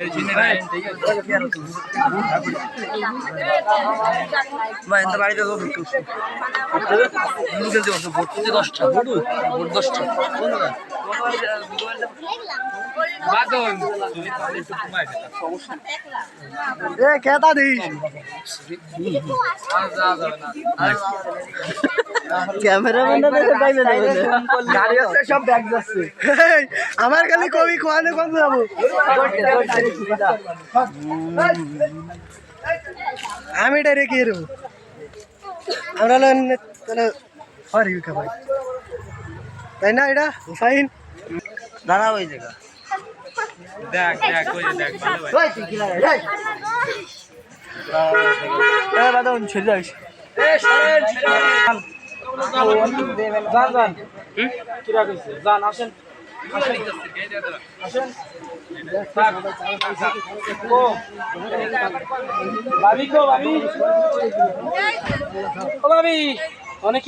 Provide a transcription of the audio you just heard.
ভাই এত বাড়িতে লোক ঢুকছে লুডু খেলতে বসো ভোট দশটা লুডু ভোট দশটা এ কেতা দিস। আমার খালি কবি কোয়ানে কোন যাব। আমি এটা রেখে এরো আমরা হলো তাহলে হরি ভাই। তাই না এটা? হুসাইন দাঁড়া ওই জায়গা। দেখ দেখ ওই দেখ ভালো ভাই তুই কি লাগে এই এ বাদন ছেড়ে যাস যান যান। কিরা কইছে যান আসেন। ভাবি কো ভাবি। ও ভাবি। অনেক